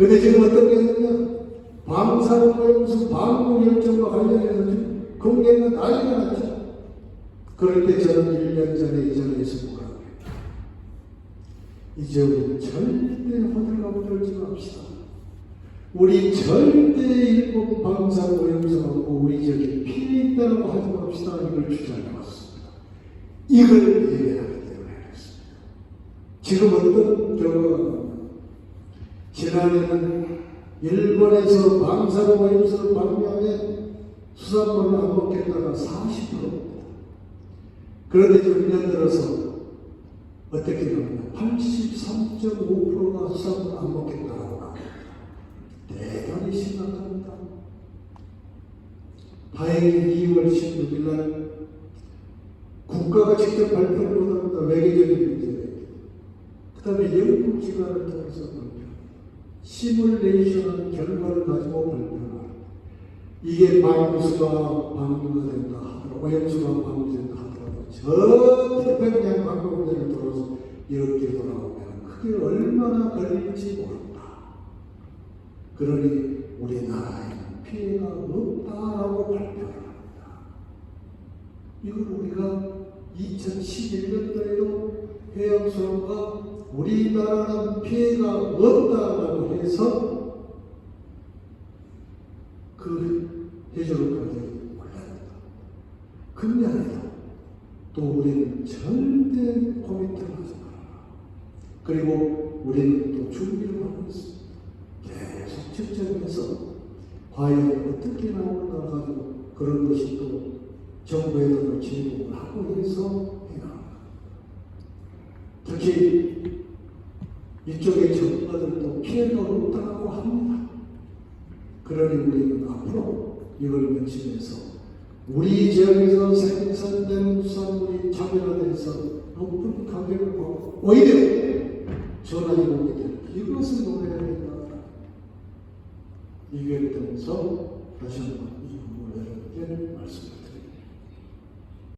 근데 지금 어떤 게 있느냐? 방사로의 무슨 방문 열정과 관련해서 국내가 난리가 났죠. 그럴 때 저는 1년 전에 이 자리에서 뭐라고 했다. 이제 우리 절대 호들갑을 떨지 맙시다. 우리 절대 일본 방사 오염성하고 우리 지역에 피해 있다고 하지 맙시다. 이걸 주장해 왔습니다. 이걸 얘기하기 때문에 그렇습니다. 지금 어떤 저 지난해는 일본에서 방사능 오염수를 방류하면 수산물을 안 먹겠다가 40%입니다. 그런데 지금 1년 들어서 어떻게 되느냐 83.5%가 수산물 안 먹겠다라고 합니다. 대단히 심각합니다. 다행히 2월 16일 날 국가가 직접 발표를 못합니다. 외교적인 문제에. 그 다음에 영국 기관을 통해서. 시뮬레이션 결과를 가지고 발표합니다. 이게 방수가 방류가 된다 하더라도 오염수가 방류된다 하더라도 저 태평양 방법대로 돌아서 이렇게 돌아오면 그게 얼마나 걸릴지 모른다. 그러니 우리나라에는 피해가 없다라고 발표를 합니다. 이걸 우리가 2011년도에도 해양수로가 우리나라는 피해가 없다라고 해서 그 해조류 가격이 올랐다. 금년에도 또 우리는 절대 코멘트를 하지 말아라. 그리고 우리는 또 준비를 하고 있습니다. 계속 측정해서 과연 어떻게 나오는가 가지고 그런 것이 또 정부에도 제공을 하고 해서 해나갑니다. 특히 이쪽의 전문가들도 피해가 없다고 합니다. 그러니 우리는 앞으로 이걸 면치면서 우리 지역에서 생산된 수산물이 차별화돼서 높은 가격을 받고 오히려 전화이 오게 될 이것을 노려야 된다. 이기를 통해서 다시 한번 이 부분을 여러분께 말씀드립니다.